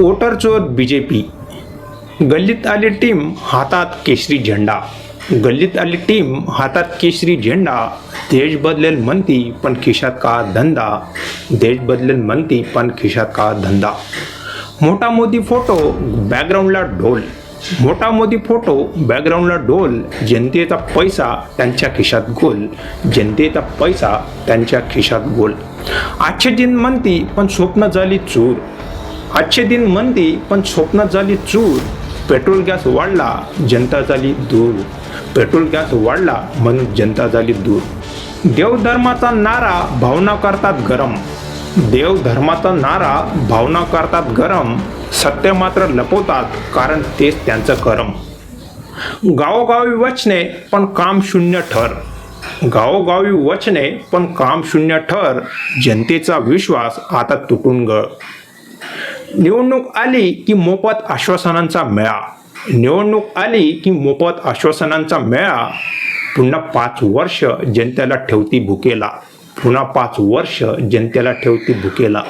Voter चोर B J P गल्लीत आली टीम हातात केशरी झेंडा. गल्लीत आली टीम हातात केशरी झेंडा. देश बदलेल म्हणती पण खिशात का धंदा? देश बदलेल म्हणती पण खिशात का धंदा? मोठा मोदी फोटो बॅकग्राऊंडला ढोल. मोठा मोदी फोटो बॅकग्राऊंडला ढोल. जनतेचा पैसा त्यांच्या खिशात गोल. जनतेचा पैसा त्यांच्या खिशात गोल. आजचे दिन म्हणती पण स्वप्न झाली चूर. आजचे दिन मंदी पण स्वप्नात झाली चूर. पेट्रोल गॅस वाढला जनता झाली दूर. पेट्रोल गॅस वाढला म्हणून जनता झाली दूर. देवधर्माचा नारा भावना करतात गरम. देवधर्माचा नारा भावना करतात गरम. सत्य मात्र लपवतात कारण तेच त्यांचं करम. गावोगावी वचने पण काम शून्य ठर. गावोगावी वचने पण काम शून्य ठर. जनतेचा विश्वास आता तुटून गळ. निवडणूक आली की मोफत आश्वासनांचा मेळा. निवडणूक आली की मोफत आश्वासनांचा मेळा. पुन्हा पाच वर्ष जनतेला ठेवती भुकेला. पुन्हा पाच वर्ष जनतेला ठेवती भुकेला.